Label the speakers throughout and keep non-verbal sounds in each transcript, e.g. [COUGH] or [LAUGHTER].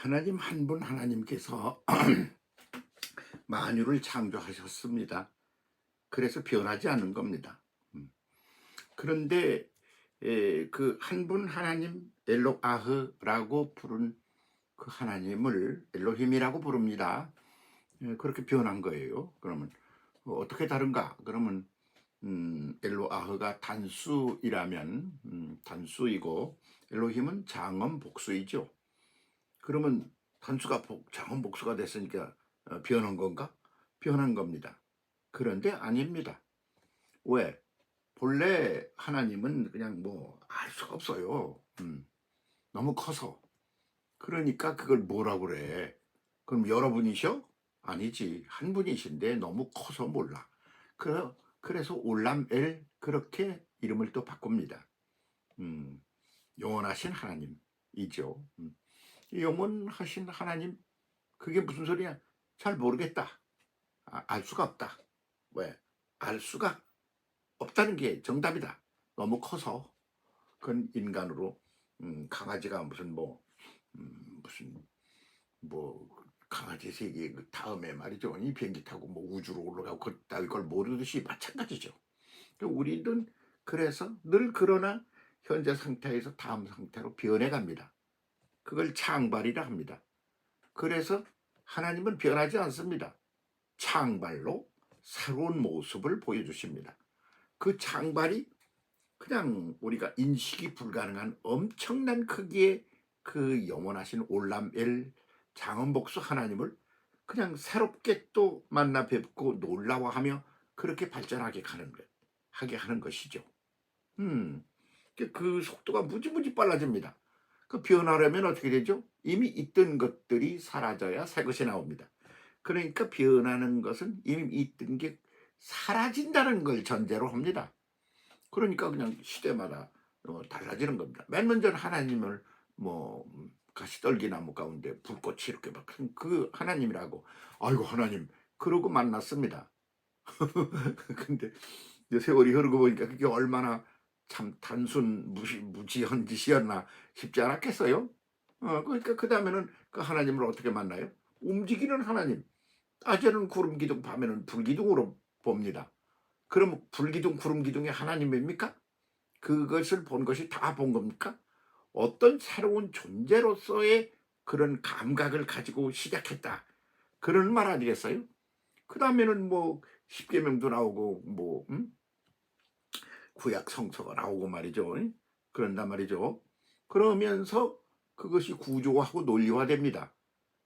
Speaker 1: 하나님 한 분 하나님께서 [CLEARS THROAT] 만유를 창조하셨습니다. 그래서 변하지 않는 겁니다. 음. 그런데 그 한 분 하나님 엘로아흐라고 부른 그 하나님을 엘로힘이라고 부릅니다. 예, 그렇게 변한 거예요. 그러면 어떻게 다른가? 그러면 음, 엘로아흐가 단수이라면 음, 단수이고 엘로힘은 장엄 복수이죠. 그러면 단수가 복, 장엄 복수가 됐으니까 어, 변한 건가? 변한 겁니다. 그런데 아닙니다. 왜? 본래 하나님은 그냥 뭐 알 수가 없어요. 음, 너무 커서. 그러니까 그걸 뭐라고 그래? 그럼 여러분이셔? 아니지. 한 분이신데 너무 커서 몰라. 그래, 그래서 올람엘 그렇게 이름을 또 바꿉니다. 음, 영원하신 하나님이죠. 음, 영원하신 하나님 그게 무슨 소리야? 잘 모르겠다. 아, 알 수가 없다. 왜? 알 수가 없다는 게 정답이다. 너무 커서 그건 인간으로 음, 강아지가 무슨 뭐 음, 무슨 뭐 강아지 세계 그 다음에 말이죠. 이 비행기 타고 뭐 우주로 올라가고 그 이걸 모르듯이 마찬가지죠. 그러니까 우리는 그래서 늘 그러나 현재 상태에서 다음 상태로 변해갑니다. 그걸 창발이라 합니다. 그래서 하나님은 변하지 않습니다. 창발로 새로운 모습을 보여주십니다. 그 창발이 그냥 우리가 인식이 불가능한 엄청난 크기의 그 영원하신 올람엘 장원복수 하나님을 그냥 새롭게 또 만나 뵙고 놀라워하며 그렇게 발전하게 하는 것, 하게 하는 것이죠. 음, 그 속도가 무지무지 빨라집니다. 그 변하려면 어떻게 되죠? 이미 있던 것들이 사라져야 새 것이 나옵니다. 그러니까 변하는 것은 이미 있던 게 사라진다는 걸 전제로 합니다. 그러니까 그냥 시대마다 어, 달라지는 겁니다. 맨 먼저 하나님을 뭐 가시떨기 나무 가운데 불꽃이 이렇게 막 그 하나님이라고 아이고 하나님 그러고 만났습니다. [LAUGHS] 근데 세월이 흐르고 보니까 그게 얼마나 참 단순 무시, 무지한 짓이었나 싶지 않았겠어요? 어, 그러니까 그 다음에는 그 하나님을 어떻게 만나요? 움직이는 하나님. 낮에는 구름 기둥, 밤에는 불 기둥으로 봅니다. 그럼 불 기둥, 구름 기둥이 하나님입니까? 그것을 본 것이 다 본 겁니까? 어떤 새로운 존재로서의 그런 감각을 가지고 시작했다. 그런 말 아니겠어요? 그 다음에는 뭐 십계명도 나오고 뭐 음? 구약 성서가 나오고 말이죠. 그런단 말이죠. 그러면서 그것이 구조화하고 논리화됩니다.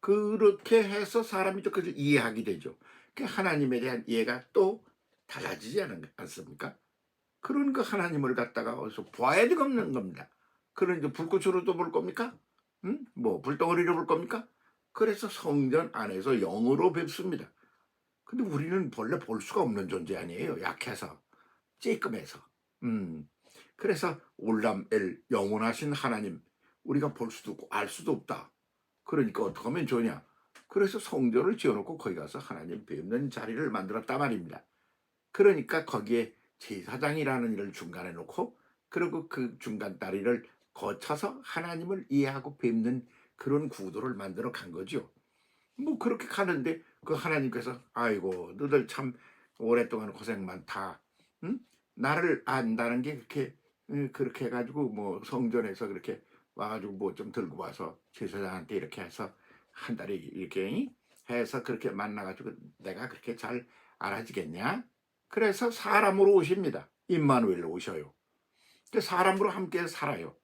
Speaker 1: 그렇게 해서 사람이 또 그것을 이해하게 되죠. 그 하나님에 대한 이해가 또 달라지지 않습니까? 그런 그 하나님을 갖다가 어디서 봐야 되는 겁니다. 그런 이제 불꽃으로도 볼 겁니까? 응? 뭐 불덩어리로 볼 겁니까? 그래서 성전 안에서 영으로 뵙습니다. 근데 우리는 본래 볼 수가 없는 존재 아니에요. 약해서 쬐끔해서. 음. 그래서 올람엘 영원하신 하나님 우리가 볼 수도 없고 알 수도 없다. 그러니까 어떻게 하면 좋냐? 그래서 성전을 지어놓고 거기 가서 하나님 뵙는 자리를 만들었단 말입니다. 그러니까 거기에 제사장이라는 일을 중간에 놓고 그리고 그 중간 다리를 거쳐서 하나님을 이해하고 뵙는 그런 구도를 만들어 간 거죠. 뭐 그렇게 가는데 그 하나님께서 아이고 너들 참 오랫동안 고생 많다. 응? 나를 안다는 게 그렇게 그렇게 해가지고 뭐 성전에서 그렇게 와가지고 뭐 좀 들고 와서 제사장한테 이렇게 해서 한 달에 이렇게 해서 그렇게 만나가지고 내가 그렇게 잘 알아지겠냐? 그래서 사람으로 오십니다. 임마누엘로 오셔요. 사람으로 함께 살아요.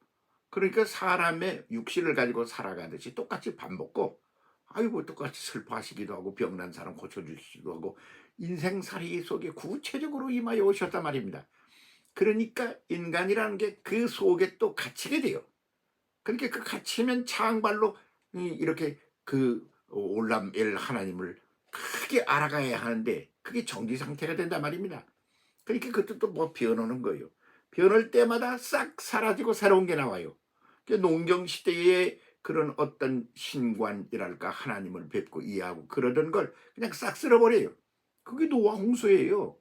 Speaker 1: 그러니까 사람의 육신을 가지고 살아가듯이 똑같이 밥 먹고 아이고 똑같이 슬퍼하시기도 하고 병난 사람 고쳐주시기도 하고 인생살이 속에 구체적으로 임하여 오셨단 말입니다. 그러니까 인간이라는 게 그 속에 또 갇히게 돼요. 그러니까 그 갇히면 창발로 이렇게 그 올람엘 하나님을 크게 알아가야 하는데 그게 정지 상태가 된단 말입니다. 그러니까 그것도 뭐 변하는 거예요. 변할 때마다 싹 사라지고 새로운 게 나와요. 농경 시대에 그런 어떤 신관이랄까 하나님을 뵙고 이해하고 그러던 걸 그냥 싹 쓸어버려요. 그게 노아 홍수예요.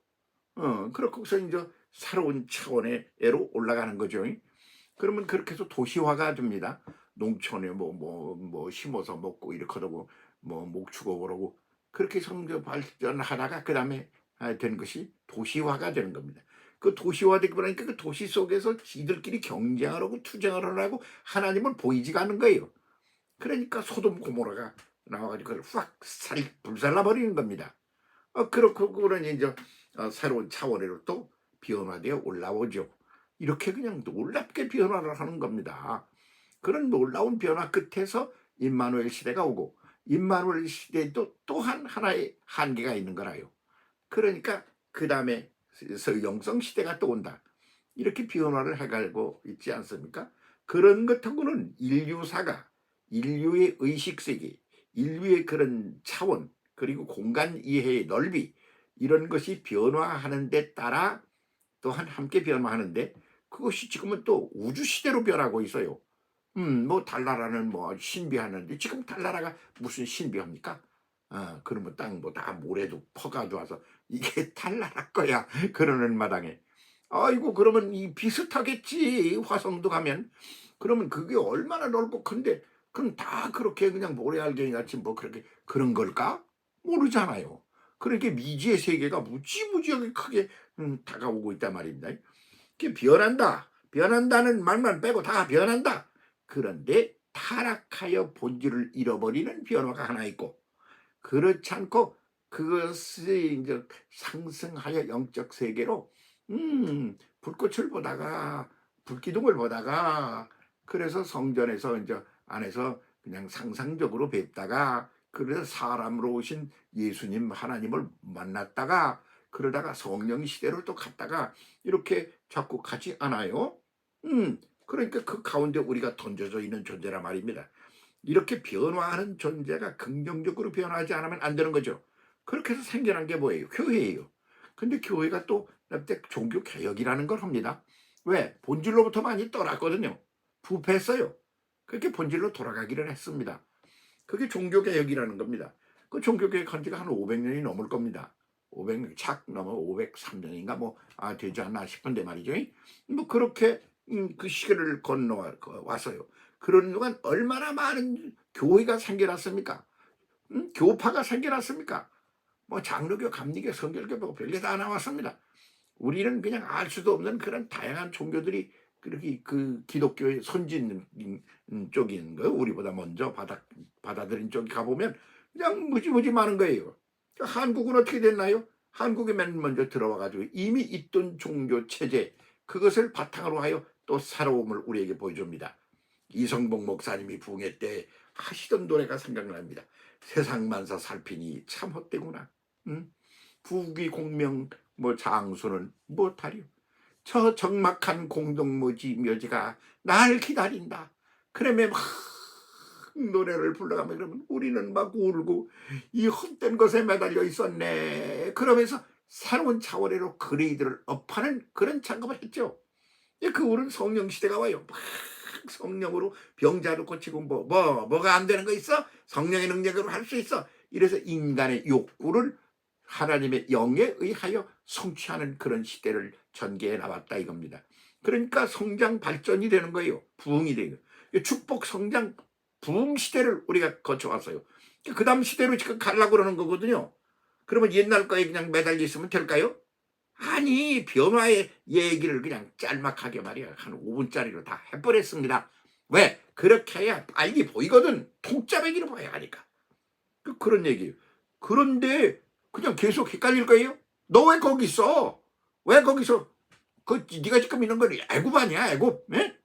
Speaker 1: 어, 그렇고서 이제 새로운 차원의 애로 올라가는 거죠. 그러면 그렇게 해서 도시화가 됩니다. 농촌에 뭐 뭐 뭐 심어서 먹고 이렇게 하고 뭐 목축고 그러고 그렇게 성교 발전하다가 그 다음에 된 것이 도시화가 되는 겁니다. 그 도시화되고 그러니까 그 도시 속에서 지들끼리 경쟁을 하고 투쟁을 하고 하나님은 보이지가 않는 거예요. 그러니까 소돔 고모라가 나와가지고 그걸 확 살이 불살라 버리는 겁니다. 어, 그렇고 그러니 이제 어, 새로운 차원으로 또 변화되어 올라오죠. 이렇게 그냥 놀랍게 변화를 하는 겁니다. 그런 놀라운 변화 끝에서 임마누엘 시대가 오고 임마누엘 시대도 또한 하나의 한계가 있는 거라요. 그러니까 그 다음에 영성 시대가 또 온다. 이렇게 변화를 해가고 있지 않습니까? 그런 것하고는 인류사가 인류의 의식 세계, 인류의 그런 차원 그리고 공간 이해의 넓이 이런 것이 변화하는 데 따라 또한 함께 변화하는데 그것이 지금은 또 우주 시대로 변하고 있어요. 음, 뭐 달나라는 뭐 신비하는데 지금 달나라가 무슨 신비합니까? 아, 그러면 땅뭐 다 모래도 퍼가져 와서 이게 [LAUGHS] 달나라 거야 그러는 마당에 아이고 그러면 이 비슷하겠지 화성도 가면 그러면 그게 얼마나 넓고 큰데 그럼 다 그렇게 그냥 모래알갱이 같이 뭐 그렇게 그런 걸까 모르잖아요. 그렇게 미지의 세계가 무지무지하게 크게 음, 다가오고 있단 말입니다. 그게 변한다. 변한다는 말만 빼고 다 변한다. 그런데 타락하여 본질을 잃어버리는 변화가 하나 있고 그렇지 않고 그것이 이제 상승하여 영적 세계로 음 불꽃을 보다가 불기둥을 보다가 그래서 성전에서 이제 안에서 그냥 상상적으로 뵙다가 그래서 사람으로 오신 예수님 하나님을 만났다가 그러다가 성령 시대로 또 갔다가 이렇게 자꾸 가지 않아요. 음 그러니까 그 가운데 우리가 던져져 있는 존재라 말입니다. 이렇게 변화하는 존재가 긍정적으로 변화하지 않으면 안 되는 거죠. 그렇게 해서 생겨난 게 뭐예요? 교회예요. 근데 교회가 또 종교 개혁이라는 걸 합니다. 왜? 본질로부터 많이 떠났거든요. 부패했어요. 그렇게 본질로 돌아가기를 했습니다. 그게 종교 개혁이라는 겁니다. 그 종교 개혁한 지가 한 500년이 넘을 겁니다. 500년 착 넘어 503년인가 뭐 아 되지 않나 싶은데 말이죠. 뭐 그렇게 음, 그 시기를 건너 왔어요. 그런 동안 얼마나 많은 교회가 생겨났습니까? 음? 교파가 생겨났습니까? 뭐 장로교, 감리교, 성결교 뭐 별게 다 나왔습니다. 우리는 그냥 알 수도 없는 그런 다양한 종교들이 그렇게 그 기독교의 선진 쪽인 거 우리보다 먼저 받아 받아들인 쪽이 가보면 그냥 무지무지 많은 거예요. 한국은 어떻게 됐나요? 한국에 맨 먼저 들어와 가지고 이미 있던 종교 체제 그것을 바탕으로 하여 또 새로움을 우리에게 보여줍니다. 이성복 목사님이 붕해 때 하시던 노래가 생각납니다. 세상 만사 살피니 참 헛되구나. 응? 부귀 공명 뭐 장수는 못하리요. 저 적막한 공동묘지 묘지가 날 기다린다. 그러면 막 노래를 불러가면 그러면 우리는 막 울고 이 헛된 것에 매달려 있었네. 그러면서 새로운 차원으로 그레이드를 업하는 그런 작업을 했죠. 그 후는 성령 시대가 와요. 막 성령으로 병자도 고치고 뭐, 뭐, 뭐가 안 되는 거 있어? 성령의 능력으로 할 수 있어. 이래서 인간의 욕구를 하나님의 영에 의하여 성취하는 그런 시대를 전개해 나왔다 이겁니다. 그러니까 성장 발전이 되는 거예요. 부흥이 되는 거예요. 축복 성장 부흥 시대를 우리가 거쳐왔어요. 그 다음 시대로 지금 가려고 그러는 거거든요. 그러면 옛날 거에 그냥 매달려 있으면 될까요? 아니 변화의 얘기를 그냥 짤막하게 말이야 한 5분짜리로 다 해버렸습니다. 왜? 그렇게 해야 빨리 보이거든. 통짜배기로 봐야 하니까. 그, 그런 얘기예요. 그런데 그냥 계속 헷갈릴 거예요. 너 왜 거기 있어? 왜 거기서? 그 네가 지금 있는 건 애굽 아니야 애굽? 에?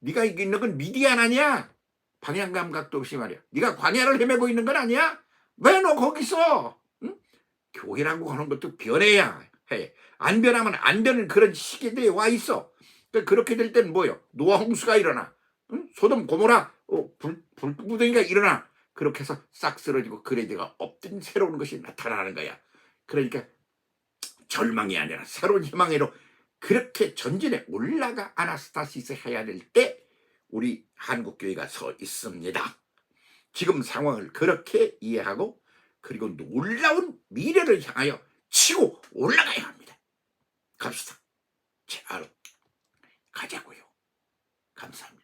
Speaker 1: 네가 있는 건 미디안 아니야? 방향 감각도 없이 말이야. 네가 광야를 헤매고 있는 건 아니야? 왜 너 거기 있어? 응? 교회라고 하는 것도 변해야 해. 안 변하면 안 되는 그런 시기대에 와 있어. 그러니까 그렇게 될 때는 뭐요? 노아 홍수가 일어나. 응? 소돔 고모라 어, 불, 불구덩이가 일어나. 그렇게 해서 싹 쓰러지고 그레이드가 없던 새로운 것이 나타나는 거야. 그러니까 절망이 아니라 새로운 희망으로 그렇게 전진에 올라가 아나스타시스 해야 될 때 우리 한국교회가 서 있습니다. 지금 상황을 그렇게 이해하고 그리고 놀라운 미래를 향하여 치고 올라가야 합니다. 갑시다. 잘 가자고요. 감사합니다.